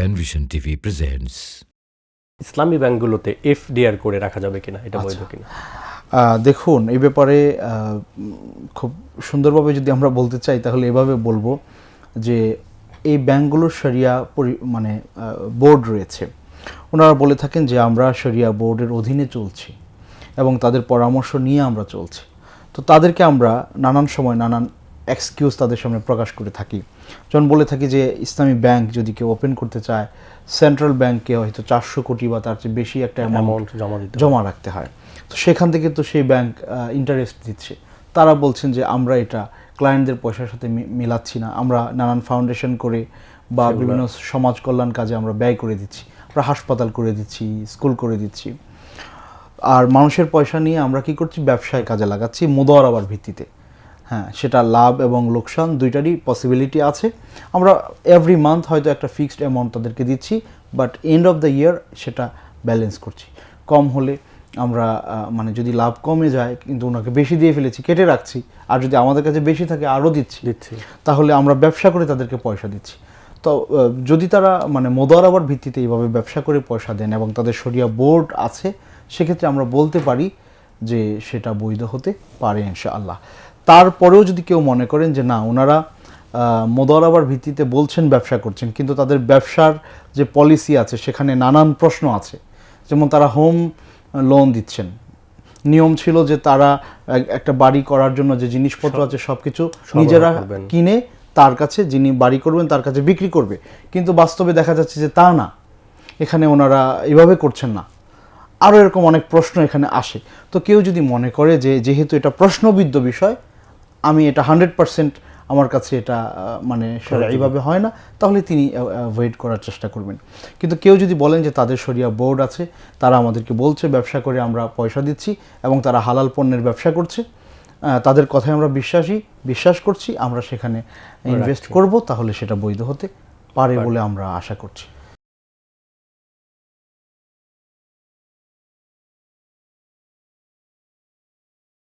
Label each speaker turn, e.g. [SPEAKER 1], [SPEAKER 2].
[SPEAKER 1] Penvision TV presents.
[SPEAKER 2] ইসলামী ব্যাংকগুলোতে FDR করে রাখা যাবে কিনা এটা বৈধ কিনা?
[SPEAKER 3] দেখুন এই ব্যাপারে খুব সুন্দরভাবে যদি আমরা বলতে চাই তাহলে এভাবে বলব যে এই ব্যাংকগুলোর শরিয়া পরি মানে বোর্ড রয়েছে। ওনারা বলে থাকেন যে আমরা শরিয়া বোর্ডের অধীনে চলছি এবং তাদের পরামর্শ নিয়ে আমরা চলছি। তো তাদেরকে আমরা নানান সময় নানান এক্সকিউজ তাদের সামনে প্রকাশ করে থাকি। যেমন বলে থাকি যে ইসলামী ব্যাংক যদি কেউ ওপেন করতে চায় সেন্ট্রাল ব্যাংকে হয়তো চারশো কোটি বা তার চেয়ে বেশি একটা অ্যামাউন্ট
[SPEAKER 2] জমা দিতে
[SPEAKER 3] জমা রাখতে হয়। তো সেখান থেকে তো সেই ব্যাংক ইন্টারেস্ট দিচ্ছে। তারা বলছেন যে আমরা এটা ক্লায়েন্টদের পয়সার সাথে মিলাচ্ছি না। আমরা নানান ফাউন্ডেশন করে বা বিভিন্ন সমাজ কল্যাণ কাজে আমরা ব্যয় করে দিচ্ছি। আমরা হাসপাতাল করে দিচ্ছি স্কুল করে দিচ্ছি। আর মানুষের পয়সা নিয়ে আমরা কি করছি? ব্যবসায় কাজে লাগাচ্ছি মোদারাবার ভিত্তিতে। হ্যাঁ সেটা লাভ এবং লোকসান দুইটারই পসিবিলিটি আছে। আমরা এভরি মান্থ হয়তো একটা ফিক্সড অ্যামাউন্ট তাদেরকে দিচ্ছি but end of the year সেটা ব্যালেন্স করছি। কম হলে আমরা মানে যদি লাভ কমে যায় কিন্তু ওনাকে বেশি দিয়ে ফেলেছি কেটে রাখছি আর যদি আমাদের কাছে বেশি থাকে আরও দিচ্ছি
[SPEAKER 2] দিচ্ছি।
[SPEAKER 3] তাহলে আমরা ব্যবসা করে তাদেরকে পয়সা দিচ্ছি। তো যদি তারা মানে মোদারাবার ভিত্তিতে এইভাবে ব্যবসা করে পয়সা দেন এবং তাদের শরিয়া বোর্ড আছে সেক্ষেত্রে আমরা বলতে পারি যে সেটা বৈধ হতে পারে ইনশাআল্লাহ। তারপরেও যদি কেউ মনে করেন যে না ওনারা মোদারাবার ভিত্তিতে বলছেন ব্যবসা করছেন কিন্তু তাদের ব্যবসার যে পলিসি আছে সেখানে নানান প্রশ্ন আছে। যেমন তারা হোম লোন দিচ্ছেন। নিয়ম ছিল যে তারা একটা বাড়ি করার জন্য যে জিনিসপত্র আছে সবকিছু নিজেরা কিনে তার কাছে যিনি বাড়ি করবেন তার কাছে বিক্রি করবে। কিন্তু বাস্তবে দেখা যাচ্ছে যে তা না। এখানে ওনারা এভাবে করছেন না। আরও এরকম অনেক প্রশ্ন এখানে আসে। তো কেউ যদি মনে করে যে যেহেতু এটা প্রশ্নবিদ্ধ বিষয় আমি এটা হান্ড্রেড পার্সেন্ট আমার কাছে এটা মানে এইভাবে হয় না তাহলে তিনি ওয়েট করার চেষ্টা করবেন। কিন্তু কেউ যদি বলেন যে তাদের শরিয়া বোর্ড আছে তারা আমাদেরকে বলছে ব্যবসা করে আমরা পয়সা দিচ্ছি এবং তারা হালাল পণ্যের ব্যবসা করছে তাদের কথায় আমরা বিশ্বাসী বিশ্বাস করছি আমরা সেখানে ইনভেস্ট করব তাহলে সেটা বৈধ হতে পারে। বলে আমরা আশা করছি।